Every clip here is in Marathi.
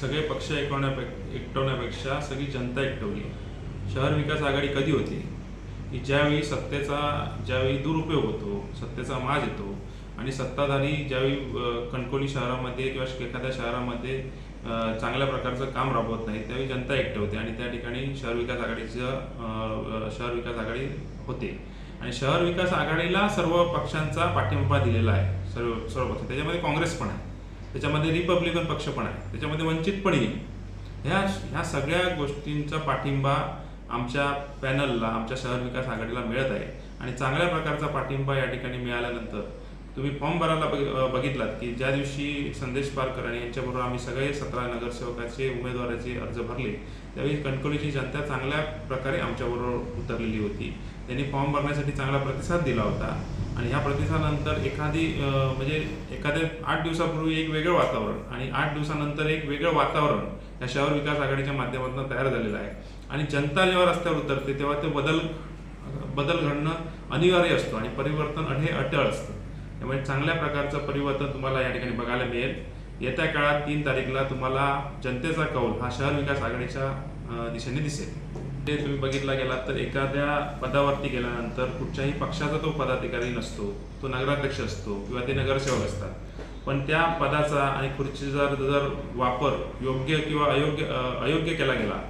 सगळे पक्ष एकवण्यापे एकटवण्यापेक्षा सगळी जनता एकटवली. शहर विकास आघाडी कधी होती? की ज्यावेळी सत्तेचा ज्यावेळी दुरुपयोग होतो सत्तेचा माज येतो आणि सत्ताधारी ज्यावेळी कणकोली शहरामध्ये किंवा एखाद्या शहरामध्ये चांगल्या प्रकारचं काम राबवत नाही त्यावेळी जनता एकटवते आणि त्या ठिकाणी शहर विकास आघाडीचं शहर विकास आघाडी होते. आणि शहर विकास आघाडीला सर्व पक्षांचा पाठिंबा दिलेला आहे सर्व सर्व पक्ष. त्याच्यामध्ये काँग्रेस पण आहे. त्याच्यामध्ये रिपब्लिकन पक्ष पण आहे. त्याच्यामध्ये वंचित पण येईल. ह्या ह्या सगळ्या गोष्टींचा पाठिंबा आमच्या पॅनलला आमच्या शहर विकास आघाडीला मिळत आहे. आणि चांगल्या प्रकारचा पाठिंबा या ठिकाणी मिळाल्यानंतर तुम्ही फॉर्म भरायला बघ- बघितलात की ज्या दिवशी संदेश पारकर आणि यांच्याबरोबर आम्ही सगळे सतरा नगरसेवकाचे उमेदवाराचे अर्ज भरले त्यावेळी कणकवलीची जनता चांगल्या प्रकारे आमच्याबरोबर उतरलेली होती. त्यांनी फॉर्म भरण्यासाठी चांगला प्रतिसाद दिला होता. आणि ह्या प्रतिसादानंतर एखादी म्हणजे एखाद्या आठ दिवसापूर्वी एक वेगळं वातावरण आणि आठ दिवसानंतर एक वेगळं वातावरण या शहर विकास आघाडीच्या माध्यमातून तयार झालेलं आहे. आणि जनता जेव्हा रस्त्यावर उतरते तेव्हा ते बदल बदल घडणं अनिवार्य असतो आणि परिवर्तन हे अटळ असतं. त्यामुळे चांगल्या प्रकारचं परिवर्तन तुम्हाला या ठिकाणी बघायला मिळेल. येत्या काळात तीन तारीखला तुम्हाला जनतेचा कौल हा शहर विकास आघाडीच्या दिशेने दिसेल. ते तुम्ही बघितला गेलात तर एखाद्या पदावरती गेल्यानंतर कुठच्याही पक्षाचा तो पदाधिकारी नसतो तो नगराध्यक्ष असतो किंवा ते नगरसेवक असतात. पण त्या पदाचा आणि खुर्चीचा जर वापर योग्य किंवा अयोग्य अयोग्य केला गेला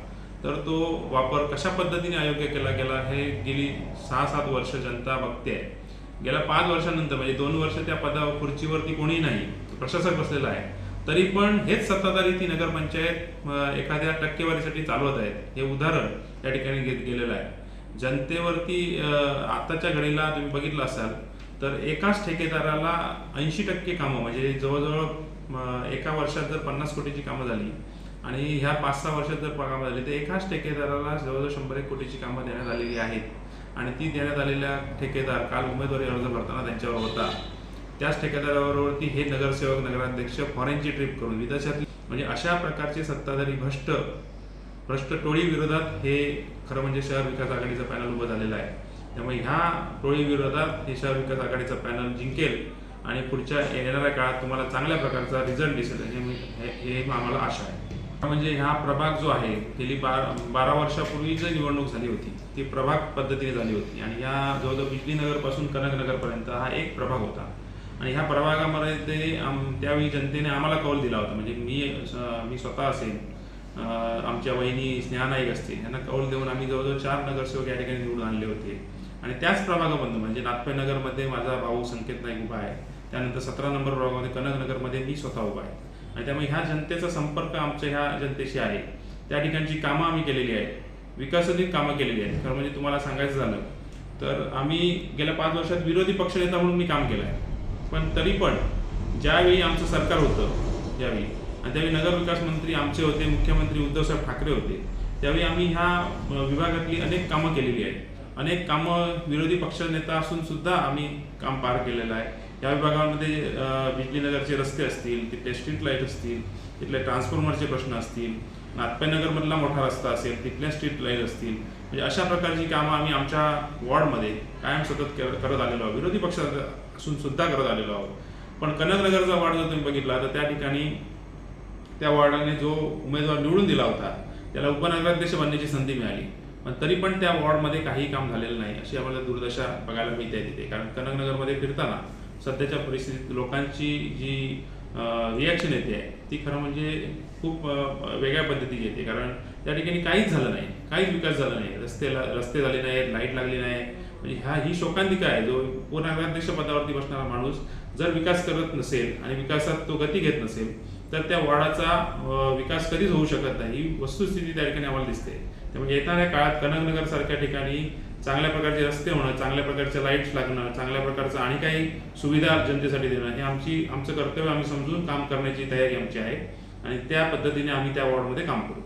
तर तो वापर कशा पद्धतीने अयोग्य केला गेला हे गेली सहा सात वर्ष जनता बघते आहे. गेल्या पाच वर्षानंतर म्हणजे दोन वर्ष त्या पदा खुर्चीवरती कोणीही नाही प्रशासक बसलेला आहे. तरी पण हेच सत्ताधारी ती नगरपंचायत एखाद्या टक्केवारीसाठी चालवत आहेत. हे उदाहरण या ठिकाणी घेत गेलेलं आहे. जनतेवरती आताच्या घडीला तुम्ही बघितलं असाल तर एकाच ठेकेदाराला ऐंशी टक्के कामं म्हणजे जवळजवळ एका वर्षात जर पन्नास कोटीची कामं झाली आणि ह्या पाच सहा वर्षात जर कामं झाली तर एकाच ठेकेदाराला जवळजवळ शंभर एक कोटीची कामं देण्यात आलेली आहेत. आणि ती देण्यात आलेल्या ठेकेदार काल उमेदवारी अर्ज भरताना त्यांच्यावर होता. त्याच ठेकेदारावरती हे नगरसेवक नगराध्यक्ष फॉरेनची ट्रिप करून विदेशातली म्हणजे अशा प्रकारचे सत्ताधारी भ्रष्ट भ्रष्ट टोळी विरोधात हे खरं म्हणजे शहर विकास आघाडीचं पॅनल उभं झालेलं आहे. त्यामुळे ह्या टोळी विरोधात हे शहर विकास आघाडीचं पॅनल जिंकेल आणि पुढच्या येणाऱ्या काळात तुम्हाला चांगल्या प्रकारचा रिझल्ट दिसेल हे मी- हे हे आम्हाला आशा आहे. म्हणजे हा प्रभाग जो आहे गेली बारा बारा वर्षापूर्वी जी निवडणूक झाली होती ती प्रभाग पद्धतीने झाली होती. आणि या जवळजवळ बिजली नगरपासून कनकनगरपर्यंत हा एक प्रभाग होता. आणि ह्या प्रभागामध्ये ते आम त्यावेळी जनतेने आम्हाला कौल दिला होता. म्हणजे मी मी स्वतः असेल आमच्या वहिनी स्नेहा नाईक असतील यांना कौल देऊन आम्ही जवळजवळ चार नगरसेवक या ठिकाणी निवडून आणले होते. आणि त्याच प्रभागामधून म्हणजे नागपेनगरमध्ये माझा भाऊ संकेत नाईक उभा आहे. त्यानंतर सतरा नंबर प्रभागामध्ये कनकनगरमध्ये मी स्वतः उभा आहे. आणि त्यामुळे ह्या जनतेचा संपर्क आमच्या ह्या जनतेशी आहे. त्या ठिकाणची कामं आम्ही केलेली आहेत. विकासातील कामं केलेली आहेत. खरं म्हणजे तुम्हाला सांगायचं झालं तर आम्ही गेल्या पाच वर्षात विरोधी पक्षनेता म्हणून मी काम केलं आहे. पण तरी पण ज्यावेळी आमचं सरकार होतं ज्यावेळी आणि त्यावेळी नगर विकास मंत्री आमचे होते मुख्यमंत्री उद्धवसाहेब ठाकरे होते त्यावेळी आम्ही ह्या विभागातली अनेक कामं केलेली आहेत. अनेक कामं विरोधी पक्षनेता असून सुद्धा आम्ही काम पार केलेलं आहे. या विभागामध्ये अ, बिजलीनगरचे रस्ते असतील तिथले स्ट्रीट लाइट असतील तिथले ट्रान्सफॉर्मरचे प्रश्न असतील नागपेनगरमधला मोठा रस्ता असेल तिथल्या स्ट्रीट लाइट असतील म्हणजे अशा प्रकारची कामं आम्ही आमच्या वॉर्डमध्ये कायम सतत करत आलेलो आहोत. विरोधी पक्षात असून सुद्धा करत आलेलो आहोत. पण कनकनगरचा वॉर्ड जर तुम्ही बघितला तर त्या ठिकाणी त्या वॉर्डाने जो उमेदवार निवडून दिला होता त्याला उपनगराध्यक्ष बनण्याची संधी मिळाली. पण तरी पण त्या वॉर्डमध्ये काही काम झालेलं नाही अशी आम्हाला दुर्दशा बघायला मिळते तिथे. कारण कनकनगरमध्ये फिरताना सध्याच्या परिस्थितीत लोकांची जी रिॲक्शन येते आहे ती खरं म्हणजे खूप वेगळ्या पद्धतीची येते. कारण त्या ठिकाणी काहीच झालं नाही. काहीच विकास झाला नाही. रस्त्याला रस्ते झाले नाहीत लाइट लागली नाही. म्हणजे ह्या ही शोकांतिका आहे? जो पूर्णाध्यक्ष पदावरती बसणारा माणूस जर विकास करत नसेल आणि विकासात तो गती घेत नसेल तर त्या वाडाचा विकास कधीच होऊ शकत नाही. ही वस्तुस्थिती त्या ठिकाणी आम्हाला दिसते. त्यामुळे येणाऱ्या काळात कनकनगर सारख्या ठिकाणी चांगल्या प्रकारचे रस्ते होणं चांगल्या प्रकारच्या लाईट्स लागणं चांगल्या प्रकारचं आणि काही सुविधा जनतेसाठी देणं हे आमची आमचं कर्तव्य आम्ही समजून काम करण्याची तयारी आमची आहे. आणि त्या पद्धतीने आम्ही त्या वॉर्डमध्ये काम करू.